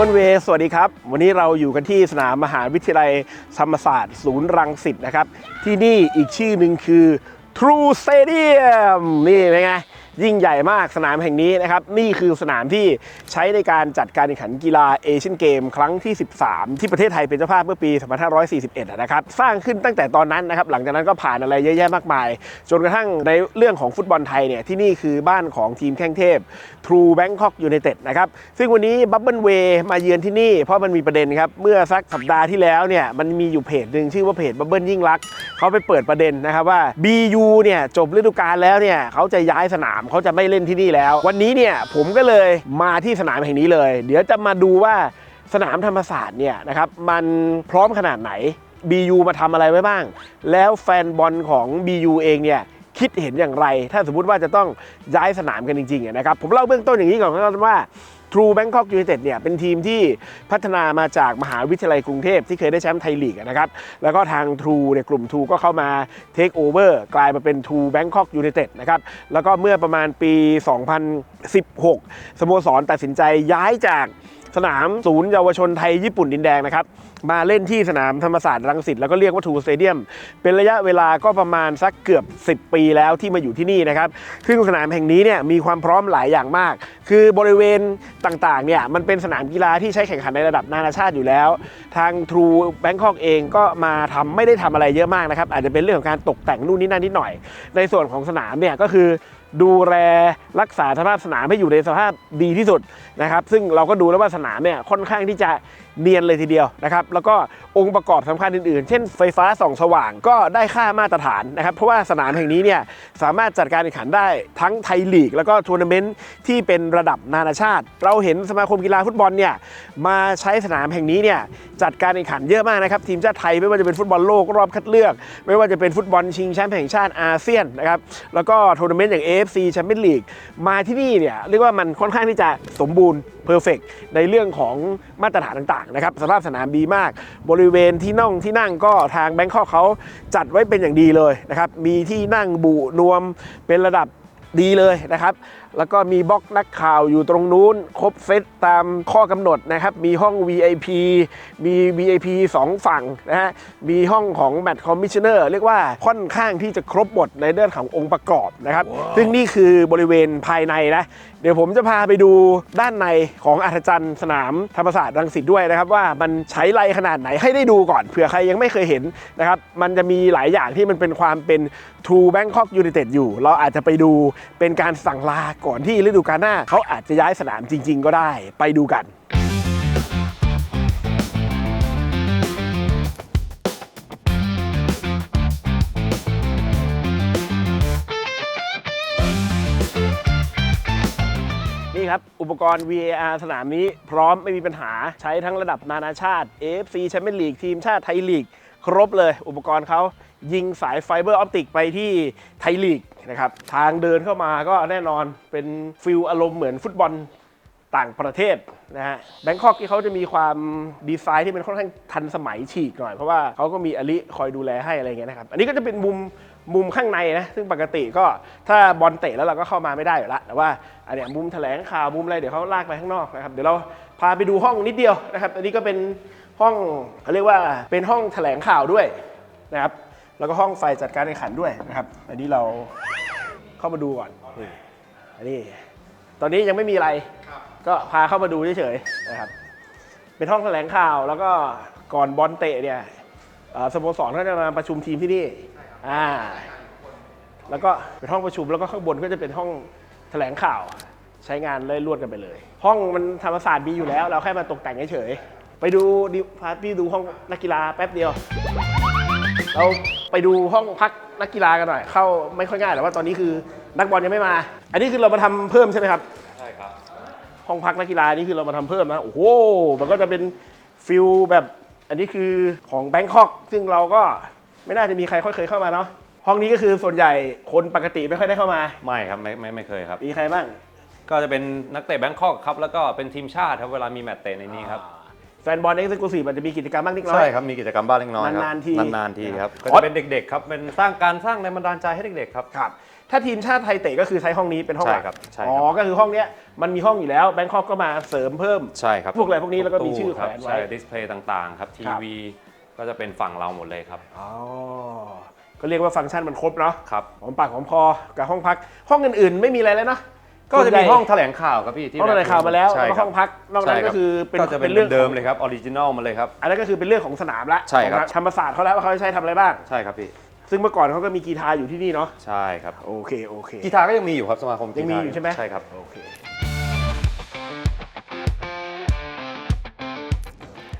บันเวย์สวัสดีครับ วันนี้เราอยู่กันที่สนามมหาวิทยาลัยธรรมศาสตร์ ศูนย์รังสิตนะครับ ที่นี่อีกชื่อหนึ่งคือ True Stadium นี่เป็นไง ยิ่งใหญ่มากสนามแห่งนี้นะครับ นี่คือสนามที่ใช้ในการจัดการแข่งขันกีฬาเอเชียนเกมครั้งที่ 13 ที่ประเทศไทยเป็นเจ้าภาพเมื่อปี 2541 นะครับ สร้างขึ้นตั้งแต่ตอนนั้นนะครับ หลังจากนั้นก็ผ่านอะไรเยอะแยะมากมาย จนกระทั่งในเรื่องของฟุตบอลไทยเนี่ยที่นี่คือบ้านของทีมแข้งเทพ True Bangkok United นะครับ ซึ่งวันนี้บับเบิลเวย์มาเยือนที่นี่ เพราะมันมีประเด็นครับ เมื่อสักสัปดาห์ที่แล้วเนี่ยมันมีอยู่เพจหนึ่งชื่อว่าเพจบับเบิลยิ่งรักเขาไปเปิดประเด็นนะครับว่า BU เนี่ยจบฤดูกาลแล้วเนี่ยเขาจะย้ายสนามเขาจะไม่เล่นที่นี่แล้ว วันนี้เนี่ยผมก็เลยมาที่สนามแห่งนี้เลย เดี๋ยวจะมาดูว่าสนามธรรมศาสตร์เนี่ยนะครับมันพร้อมขนาดไหน BU มาทำอะไรไว้บ้าง แล้วแฟนบอลของ BU เองเนี่ยคิดเห็นอย่างไร ถ้าสมมุติว่าจะต้องย้ายสนามกันจริงๆนะครับผมเล่าเบื้องต้นอย่างนี้ก่อนว่า ทรูแบงคอกยูไนเต็ดเนี่ยเป็นทีมที่พัฒนามาจากมหาวิทยาลัยกรุงเทพที่เคยได้แชมป์ไทยลีกนะครับแล้วก็ทางทรูเนี่ยกลุ่มทรูก็เข้ามาเทคโอเวอร์กลายมาเป็นทรูแบงคอกยูไนเต็ดนะครับแล้วก็เมื่อประมาณปี 2016 สโมสรตัดสินใจย้ายจาก สนามศูนย์เยาวชนไทยญี่ปุ่นดินแดงนะครับ มาเล่นที่สนามธรรมศาสตร์รังสิตแล้วก็เรียกว่าทูสเตเดียม เป็นระยะเวลาก็ประมาณสักเกือบ 10 ปีแล้วที่มาอยู่ที่นี่นะครับ ซึ่งสนามแห่งนี้เนี่ยมีความพร้อมหลายอย่างมาก คือบริเวณต่างๆเนี่ยมันเป็นสนามกีฬาที่ใช้แข่งขันในระดับนานาชาติอยู่แล้ว ทาง True Bangkok เองก็มาทำไม่ได้ทำอะไรเยอะมากนะครับ อาจจะเป็นเรื่องของการตกแต่งนู่นนี่นั่นนิดหน่อย ในส่วนของสนามเนี่ยก็คือดูแลรักษาสภาพสนามให้อยู่ในสภาพดีที่สุด นะครับซึ่งเราก็ดูแล้วว่าสนามเนี่ยค่อนข้างที่จะเนียนเลยทีเดียวนะครับแล้วก็องค์ประกอบสำคัญอื่นๆ เช่นไฟฟ้าส่องสว่างก็ได้ค่ามาตรฐานนะครับเพราะว่าสนามแห่งนี้เนี่ยสามารถจัดการแข่งขันได้ทั้งไทยลีก แล้วก็ทัวร์นาเมนต์ที่เป็นระดับนานาชาติ เราเห็นสมาคมกีฬาฟุตบอลเนี่ยมาใช้สนามแห่งนี้เนี่ยจัดการแข่งขันเยอะมากนะครับทีมชาติไทยไม่ว่าจะเป็นฟุตบอลโลกรอบคัดเลือก ไม่ว่าจะเป็นฟุตบอลชิงแชมป์แห่งชาติอาเซียนนะครับแล้วก็ทัวร์นาเมนต์อย่าง AFC แชมเปี้ยนลีกมาที่นี่เนี่ยเรียกว่ามันค่อนข้างที่จะสมบูรณ์เพอร์เฟกในเรื่องของมาตรฐานต่างๆนะครับสภาพสนามดีมาก บริเวณที่นั่งที่นั่งก็ทางแบงคอกเขาจัดไว้เป็นอย่างดีเลยนะครับมีที่นั่งบุนวมเป็นระดับ ดีเลยนะครับ แล้วก็มีบล็อกนักข่าวอยู่ตรงนู้น ครบเซตตามข้อกำหนดนะครับ มีห้อง VIP มี VIP 2 ฝั่งนะฮะ มีห้องของแมตช์คอมมิชเนอร์เรียกว่าค่อนข้างที่จะครบหมดในเรื่องขององค์ประกอบนะครับ ซึ่งนี่คือบริเวณภายในนะ เดี๋ยวผมจะพาไปดูด้านในของอัธจันทร์สนามธรรมศาสตร์รังสิตด้วยนะครับ ว่ามันใช้ไรขนาดไหนให้ได้ดูก่อนเผื่อใครยังไม่เคยเห็นนะครับ มันจะมีหลายอย่างที่มันเป็นความเป็น True Bangkok United อยู่ เราอาจจะไปดูเป็นการสั่งลาก่อนที่ฤดูกาลหน้าเขาอาจจะย้ายสนามจริง ๆ ก็ได้ ไปดูกันนี่ครับ อุปกรณ์ VAR สนามนี้พร้อมไม่มีปัญหาใช้ทั้งระดับนานาชาติ AFC แชมเปี้ยนลีกทีมชาติไทยลีก ครบเลยอุปกรณ์เขายิงสายไฟเบอร์ออปติกไปที่ไทยลีก นะครับ ทางเดินเข้ามาก็แน่นอนเป็นฟิลอารมณ์เหมือนฟุตบอลต่างประเทศนะฮะแบงคอกที่เขาจะมีความดีไซน์ที่มันค่อนข้างทันสมัยฉีกหน่อย เพราะว่าเขาก็มีอลิคอยดูแลให้อะไรเงี้ยนะครับ อันนี้ก็จะเป็นมุมมุมข้างในนะซึ่งปกติก็ถ้าบอลเตะแล้วเราก็เข้ามาไม่ได้อยู่ละแต่ว่าอันเนี้ยมุมแถลงข่าวมุมอะไรเดี๋ยวเขาลากไปข้างนอกนะครับเดี๋ยวเราพาไปดูห้องนิดเดียวนะครับ อันนี้ก็เป็นห้องเขาเรียกว่าเป็นห้องแถลงข่าวด้วยนะครับแล้วก็ห้องไฟจัดการแข่งขันด้วยนะครับ อันนี้เรา เข้ามาดูก่อนนี่อันนี้ ตอนนี้ยังไม่มีอะไร ก็พาเข้ามาดูเฉยๆนะครับ เป็นห้องแถลงข่าวแล้วก็ก่อนบอลเตะเนี่ยเอ่อสโมสรก็จะมาประชุมทีมที่นี่อ่า แล้วก็เป็นห้องประชุมแล้วก็ข้างบนก็จะเป็นห้องแถลงข่าวใช้งานเลยรวดกันไปเลย ห้องมันธรรมศาสตร์มีอยู่แล้ว เราแค่มาตกแต่งเฉยๆไปดูดิพาพี่ดูห้องนักกีฬาแป๊บเดียว เราไปดูห้องพักนักกีฬากันหน่อย เข้าไม่ค่อยง่ายแต่ว่าตอนนี้คือนักบอลยังไม่มา อันนี้คือเรามาทำเพิ่มใช่ไหมครับ ห้องพักนักกีฬานี่คือเรามาทำเพิ่มนะ โอ้โห มันก็จะเป็นฟิลแบบ อันนี้คือของแบงคอกซึ่งเราก็ไม่น่าจะมีใครค่อยเคยเข้ามาเนาะ ห้องนี้ก็คือส่วนใหญ่คนปกติไม่ค่อยได้เข้ามา ไม่ครับไม่ไม่ไม่เคยครับ มีใครบ้าง ก็จะเป็นนักเตะแบงคอกครับ แล้วก็เป็นทีมชาติครับเวลามีแมตช์เตะในนี้ครับ แฟนบอลเอ็กซ์คลูซีฟมันจะมีกิจกรรมบ้างนิดน้อย ใช่ครับมีกิจกรรมบ้านเล็กน้อยครับนานๆทีนานๆทีครับอ๋ก็อจะเป็นเด็กๆครับเป็นสร้างการสร้างแรงบันดาลใจให้เด็กๆครับครับ ถ้าทีมชาติไทยเตะก็คือใช้ห้องนี้เป็นห้องหลักใช่ครับใช่ครับ อ๋อก็คือห้องเนี้ยมันมีห้องอยู่แล้วแบงคอกก็มาเสริมเพิ่ม ใช่ครับพวกอะไรพวกนี้แล้วก็มีชื่อแขครัวบนไว้ใช่ดิสเพลย์ต่างๆ ครับ ทีครับ วีก็จะเป็นฝั่งเราหมดเลยครับอ๋อก็เรียกว่าฟังก์ชันมันครบเนาะครับ หอมปากหอมคอกับห้องพัก ห้องอื่นๆ ไม่มีอะไรแล้วเนาะ ก็จะมีห้องแถลงข่าวครับพี่ที่ห้องอะไรข่าวมาแล้วใช่แล้วก็ครัห้องพักนอกนั้นใช่ก็รับคือเป็นก็จะเป็นเรื่องเดิมของเลยครับออริจินอลมาเลยครับ อันนั้นก็คือเป็นเรื่องของสนามละใช่ครับ ของธรรมศาสตร์เขาแล้วว่าเขาจะใช้ทำอะไรบ้าง ใช่ครับพี่ซึ่งเมื่อก่อนเขาก็มีกีฬาอยู่ที่นี่เนาะใช่ครับโอเคโอเค กีตาร์ก็ยังมีอยู่ครับสมาคมกียังมีฬาอยู่ใช่ไหม ใช่ครับโอเค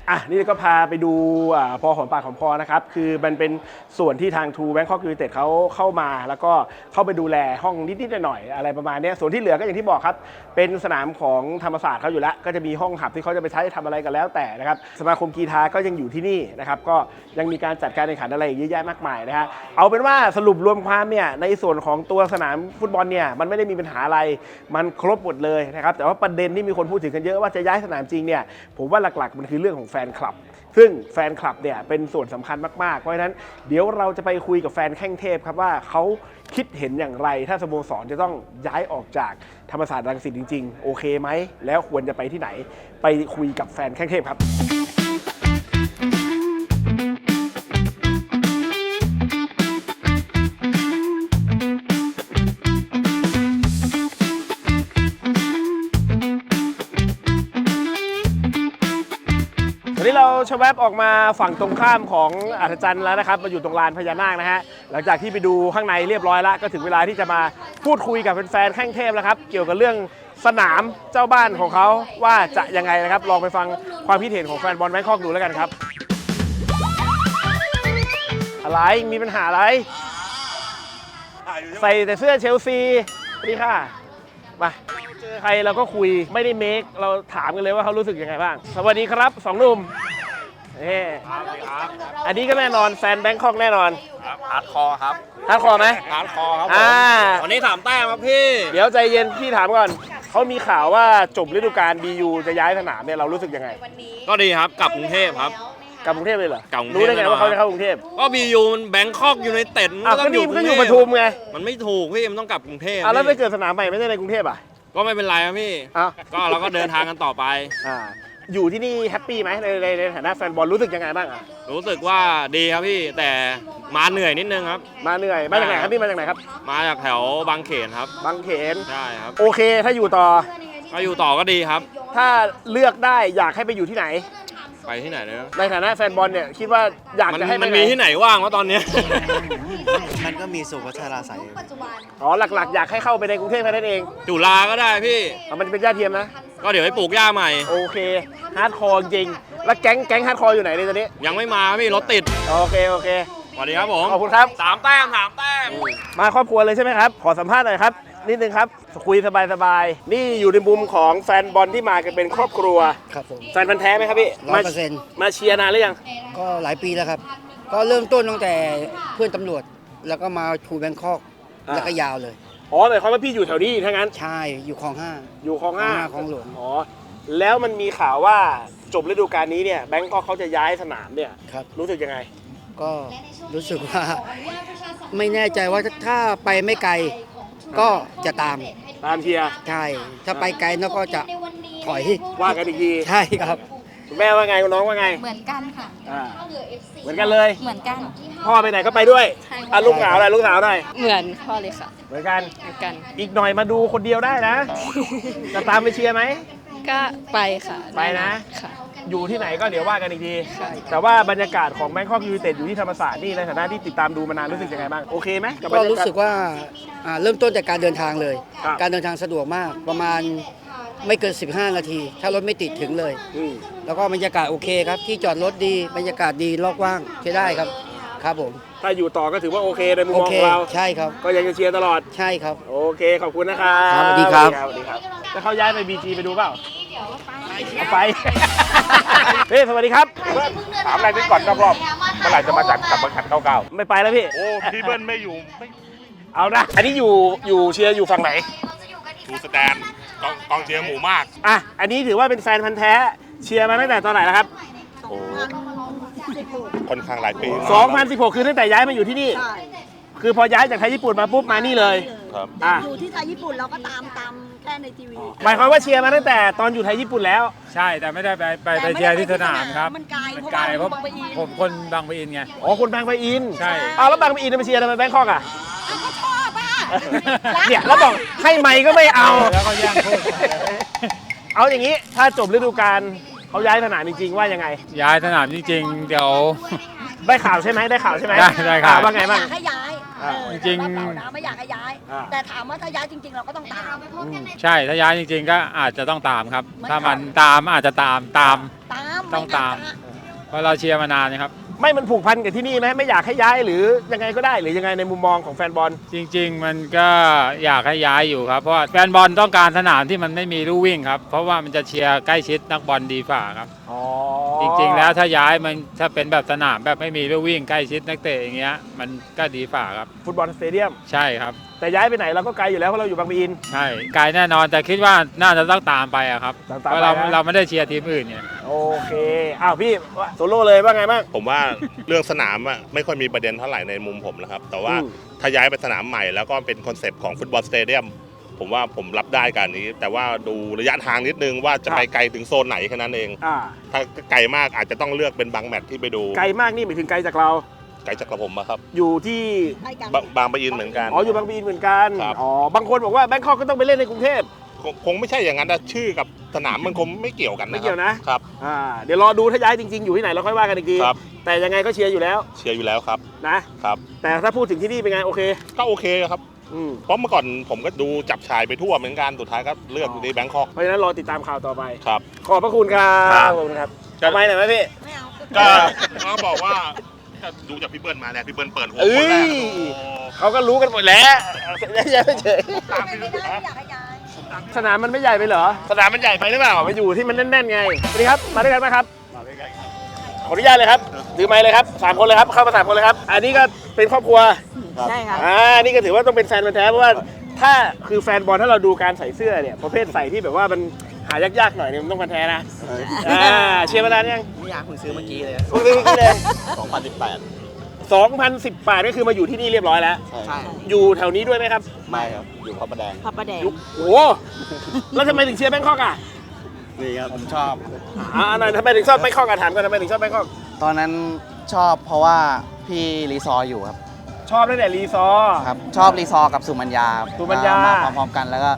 อะนี่ก็พาไปดูอ่าพอหอมปากหอมคอนะครับ คือมันเป็นส่วนที่ทางทูแบงคอกยูเต็ดเขาเข้ามา แล้วก็เข้าไปดูแลห้องนิดๆหน่อยๆอะไรประมาณนี้ส่วนที่เหลือก็อย่างที่บอกครับ เป็นสนามของธรรมศาสตร์เขาอยู่แล้ว ก็จะมีห้องหับที่เขาจะไปใช้ทำอะไรกันแล้วแต่นะครับสมาคมกีฬาก็ยังอยู่ที่นี่นะครับก็ยังมีการจัดการแข่งขันอะไรเยอะแยะมากมายนะฮะเอาเป็นว่าสรุปรวมความเนี่ยในส่วนของตัวสนามฟุตบอลเนี่ยมันไม่ได้มีปัญหาอะไรมันครบหมดเลยนะครับแต่ว่าประเด็นที่มีคนพูดถึงกันเยอะว่าจะย้ายสนามจริงเนี่ยผมว่าหลักๆมันคือเรื่องของนคลับ ซึ่งแฟนคลับเนี่ยเป็นส่วนสำคัญมาก ๆ เพราะฉะนั้นเดี๋ยวเราจะไปคุยกับแฟนแข้งเทพครับว่าเขาคิดเห็นอย่างไรถ้าสโมสรจะต้องย้ายออกจากธรรมศาสตร์รังสิตจริง ๆ โอเคไหม แล้วควรจะไปที่ไหนไปคุยกับแฟนแข้งเทพครับ ชแวบออกมาฝั่งตรงข้ามของอัศจรรย์แล้วนะครับ มาอยู่ตรงลานพญานาคนะฮะ หลังจากที่ไปดูข้างในเรียบร้อยแล้ว ก็ถึงเวลาที่จะมาพูดคุยกับแฟนๆแข้งเทพแล้วครับ เกี่ยวกับเรื่องสนามเจ้าบ้านของเขาว่าจะยังไงนะครับ ลองไปฟังความคิดเห็นของแฟนบอลแบงคอกดูแล้วกันครับ อะไร มีปัญหาอะไร ใส่แต่เสื้อเชลซีสวัสดีค่ะ มาเจอใครเราก็คุยไม่ได้เมค เราถามกันเลยว่าเขารู้สึกยังไงบ้าง สวัสดีครับสองหนุ่ม เอ่อันนี้ก็แน่นอนแฟนแบงคอกแน่นอน ครับฮาร์ดคอร์ครับฮาร์ดคอร์ไหม ฮาร์ดคอร์ครับผมอ่า วันนี้ถามแต้มครับพี่ เดี๋ยวใจเย็นพี่ถามก่อน เขามีข่าวว่าจบฤดูกาล BU จะย้ายสนามเนี่ยเรารู้สึกยังไงก็ดีครับกลับกรุงเทพครับ กลับกรุงเทพเลยเหรอกลับกรุงเทพรู้ได้ไงแน่นอน ว่าเขาจะเข้ากรุงเทพก็บียูมันแบงคอกอยู่ในเต็ดอ้าวก็นี่มันก็อยู่ปทุมไงมันไม่ถูกพี่มันต้องกลับกรุงเทพอะแล้วไปพี่เกิดสนามใหม่ไม่ใช่ในกรุงเทพอะ ก็ไม่เป็นไรครับพี่อ้าวก็เราก็เดินทางกันต่อไป อ่า อยู่ที่นี่แฮปปี้ไหมในในในฐานะแฟนบอลรู้สึกยังไงบ้างอะรู้สึกว่าดีครับพี่แต่มาเหนื่อยนิดนึงครับ มาเหนื่อยมาจากไหนครับพี่มาจากไหนครับมาจากแถวบางเขนครับบางเขนใช่ครับโอเคถ้าอยู่ต่อ ก็อยู่ต่อก็ดีครับ ถ้าเลือกได้อยากให้ไปอยู่ที่ไหน ไปที่ไหนเนอะในฐานะแฟนบอลเนี่ยคิดว่าอยากมันจะให้ไปมันไหนมีที่ไหนว่างวะตอนเนี้ย มันก็มีสุพัชราใสยอ๋อหลักๆ อยากให้เข้าไปในกรุงเทพแค่นั้นเองจุฬาก็ได้พี่ อ๋อมันเป็นญาติเทียมนะ ก็เดี๋ยวไปปลูกหญ้าใหม่ โอเคฮาร์ดคอร์จริง แล้วแก๊งแก๊งฮาร์ดคอร์อยู่ไหนในตอนนี้ยังไม่มาพี่รถติดโอเคโอเค สวัสดีครับผมขอบคุณครับ สามแต้มสามแต้ม มาครอบครัวเลยใช่ไหมครับ ขอสัมภาษณ์หน่อยครับ นิดนึงครับ คุยสบายๆ นี่อยู่ในมุมของแฟนบอลที่มากันเป็นครอบครัว ครับผม แฟนพันธ์แท้ไหมครับพี่ร้อยเปอร์เซ็นต์มาเชียร์นานหรือยัง ก็หลายปีแล้วครับ ก็เริ่มต้นตั้งแต่เพื่อนตำรวจ แล้วก็มาทูแบงคอกอ่า แล้วก็ยาวเลย อ๋อหมายความว่าพี่อยู่แถวนี้ถ้างั้น ใช่อยู่คลองห้า อยู่คลองห้าคลองหลวง อ๋อ แล้วมันมีข่าวว่าจบฤดูกาลนี้เนี่ยแบงก์ก็เขาจะย้ายสนามเนี่ย ครับ รู้สึกยังไง ก็รู้สึกว่า ไม่แน่ใจว่าถ้าไปไม่ไกล ก็จะตาม ตามเชียร์ใช่ ถ้าไปไกลแล้วก็จะถอย ว่ากันอีกทีใช่ครับ คุณแม่ว่าไงคุณน้องว่าไง เหมือนกันค่ะ อ่า เหมือนกันเลย เหมือนกัน พ่อไปไหนก็ไปด้วยใช่ค่ะอะลูกสาวหน่อยลูกสาวหน่อยเหมือนพ่อเลยค่ะ เหมือนกัน เหมือนกัน อีกหน่อยมาดูคนเดียวได้นะ จะตามไปเชียร์ไหม ก็ไปค่ะไปนะ ค่ะ อยู่ที่ไหนก็เดี๋ยวว่ากันอีกทีใช่แต่ว่าบรรยากาศของแบงคอกยูไนเต็ดอยู่ที่ธรรมศาสตร์นี่ในฐานะที่ติดตามดูมานานรู้สึกยังไงบ้าง โอเคไหมกับบก็รรยารู้กาศสึกว่าอ่าเริ่มต้นจากการเดินทางเลย ครับ การเดินทางสะดวกมากประมาณไม่เกิน 15 นาที ถ้ารถไม่ติดถึงเลย อืมแล้วก็บรรยากาศโอเคครับที่จอดรถดีบรรยากาศดีรอบว่างใช้ได้ครับครับผมถ้าอยู่ต่อก็ถือว่าโอเคในมุมโอมองเคของเรา ใช่ครับก็ยังจะเชียร์ตลอด ใช่ครับ โอเค ขอบคุณนะครับครับสวัสดีครับ สวัสดีครับ แล้วเขาย้ายไปบีจีไปดูเปล่าเอาไป เฮ้ยสวัสดีครับ ถามอะไรนิดก่อนนอกรอบเมื่อไหร่จะมาจัดกลับมาขัดเก้าเก้าไม่ไปแล้วพี่ โอ้พี่เบิ้ลไม่อยู่ไม่เอานะ อันนี้อยู่อยู่เชียร์อยู่ฝั่งไหน ดูสแตนกองกองเชียร์หมูมาก อะ อันนี้ถือว่าเป็นแฟนพันธ์แท้เชียร์มาตั้งแต่ตอนไหนแล้วครับ โอ้ค่อนข้างหลายปี2016 คือตั้งแต่ย้ายมาอยู่ที่นี่คือพอย้ายจากไทยญี่ปุ่นมาปุ๊บมานี่เลย ครับ อะ อยู่ที่ไทยญี่ปุ่นเราก็ตามตามแค่ ในทีวีหมายความว่าเชียร์มาตั้งแต่ตอนอยู่ไทยญี่ปุ่นแล้ว ใช่แต่ไม่ได้ไปไปไปแต่ไม่ได้เชียร์ที่สนามครับมันไกลมันเพราะไกลว่าเพราะบางปะอินผมคนบางปะอินไง อ๋อคนบางปะอินใช่ อ้าวแล้วบางปะอินจะไปเชียร์ทำไมแบงคอกอะอ้าวก็ชอบอะรักเนี่ยแล้วบอกให้ไมค์ก็ไม่เอา แล้วก็แย่งพูดเอาอย่างนี้ถ้าจบฤดูกาลเขาย้ายสนามจริงๆว่ายังไง ย้ายสนามจริงๆ เดี๋ยว ได้ข่าวใช่ไหมได้ข่าวใช่ไหมได้ได้ข่าว อ่ว่าไงไม่บ้าง อยากให้ย้าย อ่า เออจริงๆ แต่ว่าเปล่านะไม่อยากให้ย้าย อ่า แต่ถามว่าถ้าย้ายจริง ๆ เราก็ต้องตาม ใช่ถ้าย้ายจริง ๆ ก็อาจจะต้องตามครับ เหมือน ถ้ามันตามอาจจะตามตาม ตามต้องตามไน่จะเพราะเราเชียร์มานานนะครับ ไม่มันผูกพันกับที่นี่ไหมไม่อยากให้ย้ายหรือยังไงก็ได้หรือยังไงในมุมมองของแฟนบอล จริง ๆ มันก็อยากให้ย้ายอยู่ครับ เพราะว่าแฟนบอลต้องการสนามที่มันไม่มีลู่วิ่งครับ เพราะว่ามันจะเชียร์ใกล้ชิดนักบอลดีฝ่าครับ อ๋อ จริง ๆ แล้วถ้าย้ายมันถ้าเป็นแบบสนามแบบไม่มีลู่วิ่งใกล้ชิดนักเตะอย่างเงี้ยมันก็ดีฝ่าครับ ฟุตบอลสเตเดียม ใช่ครับ แต่ย้ายไปไหนเราก็ไกลอยู่แล้วเพราะเราอยู่บางปะอิน ใช่ไกลแน่นอนแต่คิดว่าน่าจะต้องตามไปอะครับตามเพตามราะเราไปนะ เราไม่ได้เชียร์ทีมอื่นไงโอเค อ้าวพี่โซโล่เลยว่าไงบ้าง ผมว่าเรื่องสนามอะไม่ค่อยมีประเด็นเท่าไหร่ในมุมผมนะครับ แต่ว่าอืม ถ้าย้ายไปสนามใหม่แล้วก็เป็นคอนเซปต์ของฟุตบอลสเตเดียม ผมว่าผมรับได้การนี้ แต่ว่าดูระยะทางนิดนึงว่าจะไปไกลถึงโซนไหนแค่นั้นเอง อ่าถ้าไกลมากอาจจะต้องเลือกเป็นบางแมตช์ที่ไปดูไกลมากนี่หมายถึงไกลจากเรา ไกลจากกระผมอะครับอยู่ที่ใกล้กันบางบางปะอินเหมือนกัน อ๋ออยู่บางปะอินเหมือนกันครับ อ๋อบางคนบอกว่าแบงคอกก็ต้องไปเล่นในกรุงเทพ คงคงไม่ใช่อย่างนั้นนะชื่อกับสนามมันคงไม่เกี่ยวกันนะไม่เกี่ยวนะ ครับ อ่าเดี๋ยวรอดูถ้าย้ายจริง ๆ อยู่ที่ไหนเราค่อยว่ากันอีกทีครับ แต่ยังไงก็เชียร์อยู่แล้วเชียร์อยู่แล้วครับนะ ครับ แต่ถ้าพูดถึงที่นี่เป็นไงโอเค ก็โอเคครับ อืมเพราะเมื่อก่อนผมก็ดูจับชายไปทั่วเหมือนกันสุดท้ายก็เลือกอยู่ที่แบงคอกเพราะฉะนั้นรอติดตามข่าวต่อไป ครับ ขอบพระคุณครับครับขอบคุณครับทำไมหน่อยไหมพี่ ไม่เอา ก็เขาบอกว่าก็ดูจากพี่เบิ้ลมาเนี่ยพี่เบิ้ลเปิดหัวเอ้คนแรกยโอ้โหเขาก็รู้กันหมดแล้วอย่าไปเฉยไม่ได้ไม่อยากให้ย้ายสนามมันไม่ใหญ่ไปเหรอสนามมันใหญ่ไปหรือเปล่ามาอยู่ที่มันแน่นๆไงสวัสดีครับมาด้วยกันไหมครับ มาด้วยกันครับ ขออนุญาตเลยครับถือไม้เลยครับสามคนเลยครับเข้ามาสามคนเลยครับ อันนี้ก็เป็นครอบครัว ใช่ค่ะอ่านี่ก็ถือว่าต้องเป็นแฟนมันธุ์แท้เพราะว่าถ้าคือแฟนบอลถ้าเราดูการใส่เสื้อเนี่ยประเภทใส่ที่แบบว่ามันหายากๆหน่อยเนี่ยมันต้องพันธุ์แท้นะอ่าเชียร์มานานยังไม่อยากคุณซื้อเมื่อกี้เลยเพิ่งซื้อเมื่อกี้เลย 2018 2018ก็คือมาอยู่ที่นี่เรียบร้อยแล้ว ใช่ อยู่แถวนี้ด้วยไหมครับไม่ครับ อยู่พระประแดง พระประแดงโอ้โหแล้วทำไมถึงเชียร์แบงคอกอะนี่ครับ ผมชอบ อ่าหน่อยทำไมถึงชอบแบงคอกอะถามก่อนทำไมถึงชอบแบงคอกตอนนั้นชอบเพราะว่าพี่รีซอร์อยู่ครับ ชอบตั้งแต่รีซอร์ ครับชอบรีซอร์กับสุมัญญาสุมัญญามาพร้อมๆกันแล้วก็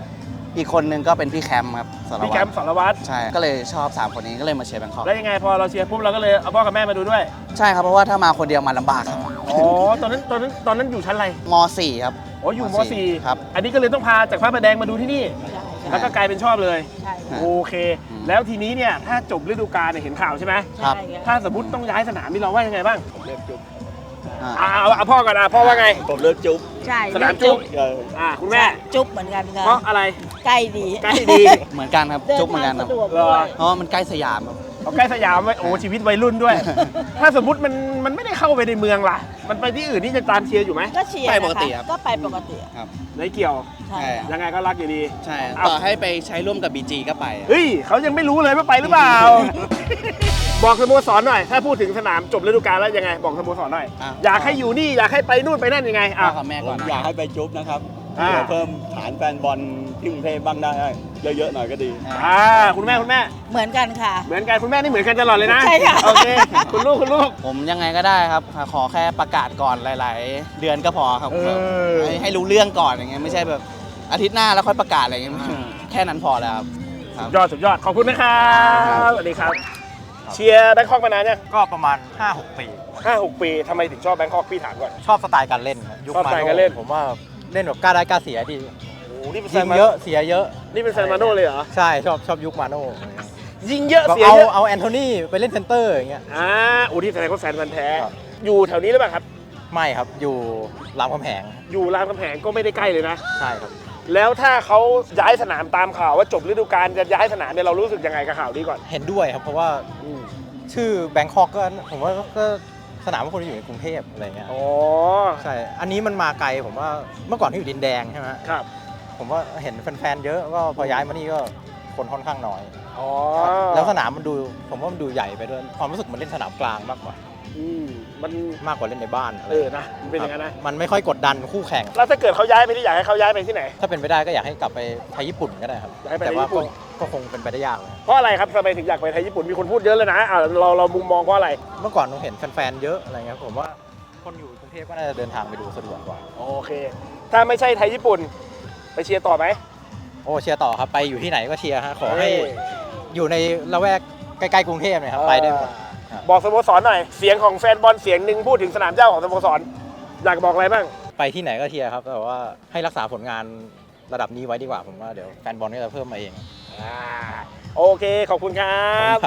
อีกคนนึงก็เป็นพี่แคมป์ครับสารพี่วัแคตมรป์สารวัตรใช่ก็เลยชอบ3คนนี้ก็เลยมาเชียร์แบงคอกแล้วยังไงพอเราเชียร์ปุ๊บเราก็เลยเอาพ่อกับแม่มาดูด้วยใช่ครับเพราะว่าถ้ามาคนเดียวมันลำบากครับอ๋อตอนนั้นตอนนั้นตอนนั้นอยู่ชั้นอะไรม .4 ครับ อ๋ออยู่ม มสี่ .4 ครับ อันนี้ก็เลยต้องพาจากพระประแดงมาดูที่นี่ แล้วก็กลายเป็นชอบเลย ใช่ฮะโอเค อืม แล้วทีนี้เนี่ยถ้าจบฤดูกาลเนี่ยเห็นข่าวใช่ไหมครับ ถ้าสมมติต้องย้ายสนามนี่เราว่ายังไงบ้าง อ่าอ่าเอาเอาพ่อก่อนอะพ่อว่าไง ผมเลิกจุ๊บใช่สนามจุ๊บอ่าคุณแม่ จุ๊บเหมือนกันค่ะเพราะอะไรใกล้ดีใกล้ดี เหมือนกันครับจุ๊บเหมือนกันครับดิทางสะดวกด้วยเพราะว่ามันใกล้สยามครับ เอาใกล้สยามไว้โอ้ชีวิตวัยรุ่นด้วย ถ้าสมมติมันมันไม่ได้เข้าไปในเมืองล่ะ มันไปที่อื่นนี่จะตามเชียร์อยู่ไหมก็เชียร์ไปนะคะปกติครับ ก็ไปปกติไม่เกี่ยวใช่ใช่ครับยังไงก็รักอยู่ดี ใช่อ้าวต่อให้ไปใช้ร่วมกับ BG ก็ไปอะเฮ้ยเขายังไม่รู้เลยว่าไปหรือเปล่า บอกสโมสรหน่อย ถ้าพูดถึงสนามจบฤดูกาลแล้วยังไง บอกสโมสรหน่อย อะ อยากให้อยู่นี่ อยากให้ไปนู่นไปนั่นยังไงพ่อะอกับแม่ผก่อนมอยากให้ไปจุ๊บนะครับอ่าเพื่อเพิ่มฐานแฟนบอลที่กรุงเทพบ้างได้ เยอะๆหน่อยก็ดี อ่าคุณแม่คุณแม่ เหมือนกันค่ะ เหมือนกันคุณแม่นี่เหมือนกันตลอดเลยนะใช่ค่ะ โอเคคุณลูกคุณลูก ผมยังไงก็ได้ครับ ขอแค่ประกาศก่อนหลาย ๆ เดือนก็พอครับเออ ให้ให้รู้เรื่องก่อนอย่างเงี้ยไม่ใช่แบบอาทิตย์หน้าแล้วค่อยประกาศอะไรเงี้ยแค่นั้นพอแล้วครับครับ ยอดสุดยอดขอบคุณนะครับสวัสดีครับ เชียร์แบงคอกมานานยังก็ประมาณ 5-6 ปี ห้าหกปีทำไมถึงชอบแบงคอกพี่ถามก่อน ชอบสไตล์การเล่นครับยุคชอบสมาไตล์โน่การเล่น ผมว่าเล่นแบบกล้าได้กล้าเสียดีโอ้โหนี่เป็นแฟยินงมาเยอะเสียเยอะ นี่เป็นแฟนมาโน่เลยเหรอ ใช่ชอบชอบยุคมาโน่ยิงเยอะแบบเสียเอาเยอะเอาแอนโทนีไปเล่นเซนเตอร์อย่างเงี้ย อ่าโอ้ที่แสดงว่าแฟนมันธุ์แท้ ครับ อยู่แถวนี้หรือเปล่าครับ ไม่ครับอยู่รามคำแหงอยู่รามคำแหงก็ไม่ได้ใกล้เลยนะ ใช่ครับ แล้วถ้าเขาย้ายสนามตามข่าวว่าจบฤดูกาลจะย้ายสนามเนี่ยเรารู้สึกยังไงกับข่าวนี้ก่อนเห็นด้วยครับ เพราะว่าชื่อแบงคอกก็ผมว่าก็สนามมันควรจะอยู่ในกรุงเทพอะไรเงี้ยอ๋อใช่อันนี้มันมาไกลผมว่าเมื่อก่อนที่อยู่ดินแดงใช่ไหมครับ ผมว่าเห็นแฟนๆเยอะก็พอย้ายมานี่ก็คนค่อนข้างน้อยอ๋อแล้วสนามมันดูผมว่ามันดูใหญ่ไปด้วยความรู้สึกเหมันเล่นสนามกลางมากกว่า ออืมมันมากกว่าเล่นในบ้านอะไรเออนะมันเป็นอย่างนั้นนะ มันไม่ค่อยกดดันคู่แข่ง แล้วถ้าเกิดเขาย้ายไปที่อยากให้เขาย้ายไปที่ไหน ถ้าเป็นไปได้ก็อยากให้กลับไปไทยญี่ปุ่นก็ได้ครับ อยากให้ไปแต่ว่าไทยญี่ปุ่ก็น ก็คงเป็นไปได้ยากเลยเพราะอะไรครับทำไมถึงอยากไปไทยญี่ปุ่นมีคนพูดเยอะเลยนะอ่าเราเรามุมมองเพราะอะไรเมื่อก่อนผมเห็นแฟนๆเยอะอะไรเงี้ยผมว่าคนอยู่กรุงเทพก็น่าจะเดินทางไปดูสะดวกกว่า โอเค ถ้าไม่ใช่ไทยญี่ปุ่น ไปเชียร์ต่อไหม โอ้เชียร์ต่อครับไปอยู่ที่ไหนก็เชียร์ฮะขอให้เอ้ยอยู่ในละแวกใกล้ๆกรุงเทพเนี่ยครับไปได้หมดครับ บอกสโมสรหน่อย เสียงของแฟนบอลเสียงหนึ่งพูดถึงสนามเจ้าของสโมสร อยากบอกอะไรบ้าง ไปที่ไหนก็เชียร์ครับ แต่ว่าให้รักษาผลงานระดับนี้ไว้ดีกว่าผมว่าเดี๋ยวแฟนบอลก็จะเพิ่มมาเองอ่าโอเค ขอบคุณครับ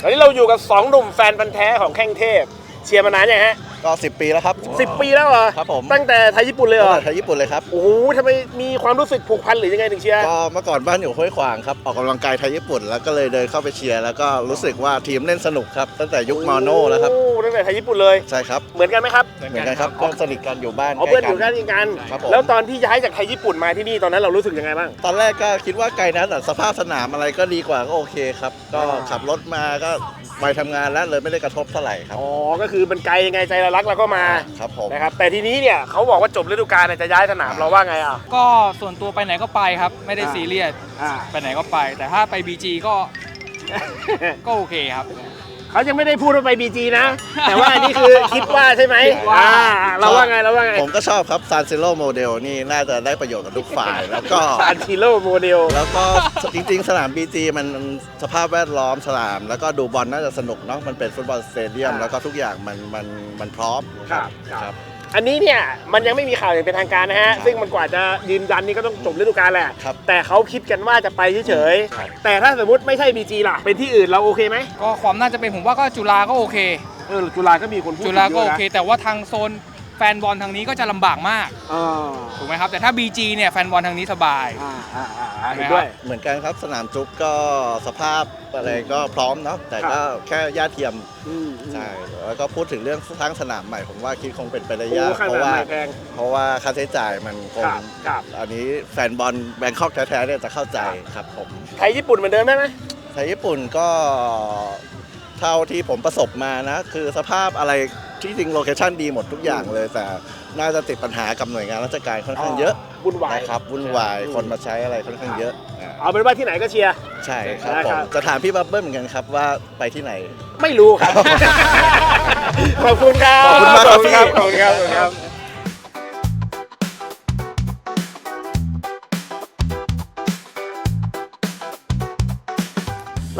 ตอนนี้เราอยู่กับ2หนุ่มแฟนพันธ์แท้ของแข้งเทพ เชียร์มานานยังฮะก็ 10 ปีแล้วครับ สิปีแล้วเหรอครับผม ตั้งแต่ไทยญี่ปุ่นเลยเหรตั้งอแต่ไทยญี่ปุ่นเลยครับ โอ้โหทำไมมีความรู้สึกผูกพันหรือยังไงถึงเชียร์ ก็เมื่อก่อนบ้านอยู่ห้วยขวางครับ ออกกำลังกายไทยญี่ปุ่นแล้วก็เลยเดินเข้าไปเชียร์แล้วก็รู้สึกว่าทีมเล่นสนุกครับ ตั้งแต่ยุคมาโน่แล้วครับ โอ้ตั้งแต่ไทยญี่ปุ่นเลย ใช่ครับ เหมือนกันไหมครับเหมือนกันครับก็สนิทกันอยู่บ้านเอาใกเพื่อนล้อยู่กักันนกัน ครับผมแล้วตอนที่ย้ายจากไทยญี่ปุ่นมาที่นี่ตอนนั้นเรารู้สึกยังไงบ้าง ตอนแรกก็คิดว่าไกลนะแต่สภาพสนามอะไรก็ดีกว่าก็โอเคครับ ก็อ่าขับรถมาก็ ไปทำงานแล้วเลยไม่ได้กระทบเท่าไหร่ครับ อ๋อ ก็คือมันไกลยังไงใจเรารักเราก็มาครับผม นะครับ แต่ทีนี้เนี่ยเขาบอกว่าจบฤดูกาลเนี่ยจะย้ายสนามเราว่าไงอะ ก็ส่วนตัวไปไหนก็ไปครับ ไม่ได้อ่าซีเรียส อ่า ไปไหนก็ไป แต่ถ้าไป BG ก็ ก็โอเคครับ เขายังไม่ได้พูดว่าไปบีจีนะ แต่ว่าอันนี้คือคิดว่าใช่ไหมคิดว่าอ่าเราว่าไงเราว่าไงผมก็ชอบครับซานซิโ o โมเดลนี่น่าจะได้ประโยชน์กับทุกฝ่ายแล้วก็ซานชิโร่โมเดลแล้วก็จริงๆ สนาม BG มันสภาพแวดล้อมสนาม แล้วก็ดูบอลน่าจะสนุกเนาะมันเป็นฟุตบอลสเตเดียมอ่าแล้วก็ทุกอย่างมันมันมันพร้อมครับครับครับ อันนี้เนี่ยมันยังไม่มีข่าวอย่างเป็นทางการนะฮะ ซึ่งมันกว่าจะยืนยันนี่ก็ต้องจบฤดูกาลแหละ ครับแต่เขาคิดกันว่าจะไปเฉยครับ ๆ แต่ถ้าสมมติไม่ใช่บีจีล่ะ เป็นที่อื่นเราโอเคไหมก็ความน่าจะเป็นผมว่าก็จุฬาก็โอเค เออจุฬาก็มีคนพูดจุฬาก็ยะโอนะเค แต่ว่าทางโซน แฟนบอลทางนี้ก็จะลำบากมากอ่าถูกไหมครับ แต่ถ้า BG เนี่ยแฟนบอลทางนี้สบาย อ่าอ่าอ่าอ่าใช่ไหมเห็นด้วย เหมือนกันครับสนามจุ๊บก็สภาพอะไรก็พร้อมเนาะแต่ก็แค่ย่าเทียมอืมใช่แล้วก็พูดถึงเรื่องสร้างสนามใหม่ผมว่าคิดคงเป็นไปได้โอ้ยากข้างเพหน้าราะว่าไม่แพง เพราะว่าค่าใช้จ่ายมันคงครับครับ อันนี้แฟนบอลแบงคอกแท้ๆเนี่ยจะเข้าใจครับผมไทยญี่ปุ่นเหมือนเดิมได้ไหม ไทยญี่ปุ่นก็เท่าที่ผมประสบมานะ คือสภาพอะไร ที่จริงโลเคชั่นดีหมดทุกอย่างเลย แต่น่าจะติดปัญหากับหน่วยงานราชการค่อนข้างเยอะวุ่นวายนะครับวุ่นวายคนมาใช้อะไรค่อนข้างเยอะอ่าเอาเป็นว่าที่ไหนก็เชียร์ ใช่ครับได้ผครัมบ จะถามพี่บับเบิ้ลเหมือนกันครับว่าไปที่ไหน ไม่รู้ครับ ขอบคุณครับขอบคุณมากครับพี่ ขอบคุณครับขอบคุณครับ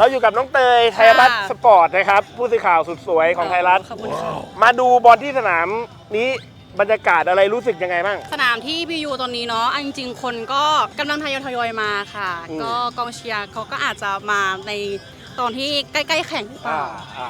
เราอยู่กับน้องเตยไทยรัฐสปอร์ตนะครับ ผู้สื่อข่าวสุดสวยของไทยรัฐ ขอบคุณค่ะมาดูบอลที่สนามนี้บรรยากาศอะไรรู้สึกยังไงบ้าง สนามที่บียูตอนนี้เนาะอันจริงๆ คนก็กำลังทยอยทยอยมาค่ะ อืม ก็กองเชียร์เขาก็อาจจะมาในตอนที่ใกล้ๆแข่งหรือเปล่า อ่า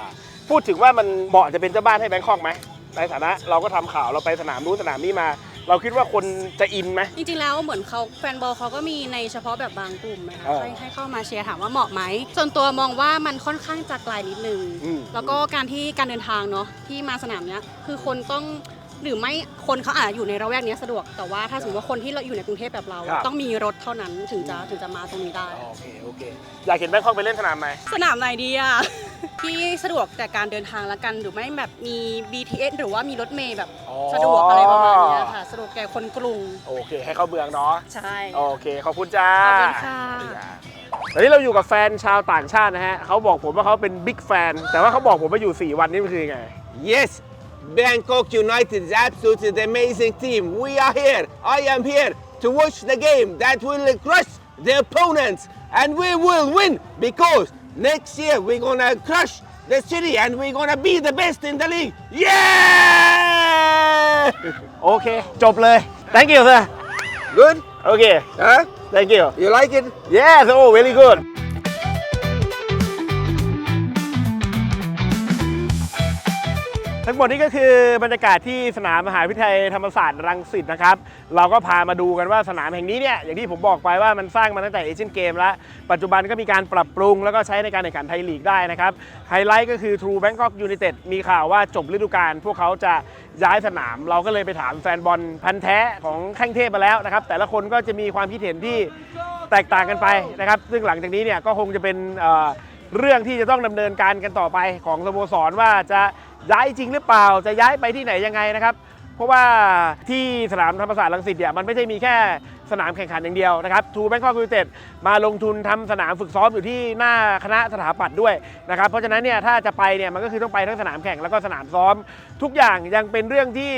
พูดถึงว่ามันเหมาะจะเป็นเจ้าบ้านให้แบงคอกไหมในฐานะเราก็ทำข่าวเราไปสนามนู้นสนามนี้มา เราคิดว่าคนจะอินไหม จริงๆ แล้วเหมือนเขาแฟนบอลเขาก็มีในเฉพาะแบบบางกลุ่มนะคะเออให้ให้เข้ามาเชียร์ถามว่าเหมาะไหมส่วนตัวมองว่ามันค่อนข้างจะไกลนิดนึง อืม แล้วก็การที่การเดินทางเนาะที่มาสนามเนี้ยคือคนต้องหรือไม่คนเขาอาจจะอยู่ในระแวกเนี้ยสะดวกแต่ว่าถ้าสมมติว่าคนที่เราอยู่ในกรุงเทพแบบเรา ครับ ต้องมีรถเท่านั้นถึงจะถึงจะมาตรงนี้ได้ โอเค โอเค อยากเห็นแบงคอกไปเล่นสนามไหนสนามไหนดีอะ ที่สะดวกแต่การเดินทางละกันหรือไม่แบบมี BTS หรือว่ามีรถเมล์แบบอ๋อ สะดวกอะไรประมาณเนี้ยค่ะ สะดวกแก่คนกรุง โอเค ให้เข้าเมืองเนาะใช่ โอเคขอบคุณจ้าขอบคุณค่ะ ตอนนี้เราอยู่กับแฟนชาวต่างชาตินะฮะเขาบอกผมว่าเขาเป็นบิ๊กแฟนแต่ว่าเขาบอกผมว่าอยู่ 4 วันนี่มันคือยังไง Yes, Bangkok United is absolutely the amazing team. We are here. I am here to watch the game that will crush the opponents, and we will win because next year we're gonna crush the city and we're gonna be the best in the league. Yeah! โอเค จบเลย thank you sir Good? โอเค Huh? thank you You like it? yes oh very good ทั้งหมดนี้ก็คือบรรยากาศที่สนามมหาวิทยาลัยธรรมศาสตร์รังสิตนะครับ เราก็พามาดูกันว่าสนามแห่งนี้เนี่ยอย่างที่ผมบอกไปว่ามันสร้างมาตั้งแต่เอเชียนเกมแล้ว ปัจจุบันก็มีการปรับปรุงแล้วก็ใช้ในการแข่งขันไทยลีกได้นะครับ ไฮไลท์ก็คือ True Bangkok United มีข่าวว่าจบฤดูกาลพวกเขาจะย้ายสนาม เราก็เลยไปถามแฟนบอลพันธ์แท้ของแข้งเทพมาแล้วนะครับ แต่ละคนก็จะมีความคิดเห็นที่แตกต่างกันไปนะครับ ซึ่งหลังจากนี้เนี่ยก็คงจะเป็น เรื่องที่จะต้องดำเนินการกันต่อไปของสโมสรว่าจะย้ายจริงหรือเปล่า จะย้ายไปที่ไหนยังไงนะครับ เพราะว่าที่สนามธรรมศาสตร์ลังสิตเนี่ยมันไม่ใช่มีแค่ สนามแข่งขันอย่างเดียวนะครับทูแบงคอกยูเต็ดมาลงทุนทำสนามฝึกซ้อมอยู่ที่หน้าคณะสถาปัตย์ด้วยนะครับเพราะฉะนั้นเนี่ยถ้าจะไปเนี่ยมันก็คือต้องไปทั้งสนามแข่งแล้วก็สนามซ้อม ทุกอย่างยังเป็นเรื่องที่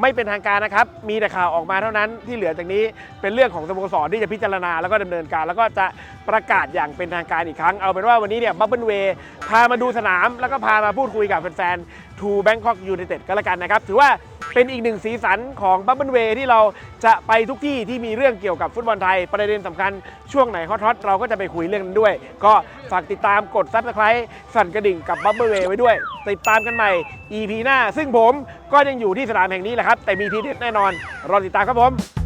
ไม่เป็นทางการนะครับมีแต่ข่าวออกมาเท่านั้นที่เหลือจากนี้เป็นเรื่องของสโมสรที่จะพิจารณาแล้วก็ดำเนินการ แล้วก็จะประกาศอย่างเป็นทางการอีกครั้ง เอาเป็นว่าวันนี้เนี่ยบับเบิลเวย์พามาดูสนาม แล้วก็พามาพูดคุยกับแฟนๆทูแบงคอกยู i นเต็ดก็แล้วกันนะครับถือว่า เป็นอีกหนึ่งสีสันของบัมเบิลเวที่เราจะไปทุกที่ที่มีเรื่องเกี่ยวกับฟุตบอลไทย ประเด็นสำคัญช่วงไหนฮอตฮอตเราก็จะไปคุยเรื่องนั้นด้วย ก็ฝากติดตามกดซับสไครต์สั่นกระดิ่งกับบัมเบิลเวไว้ด้วย ติดตามกันใหม่ EP หน้า ซึ่งผมก็ยังอยู่ที่สนามแห่งนี้แหละครับ แต่มีทีเด็ดแน่นอน รอติดตามครับผม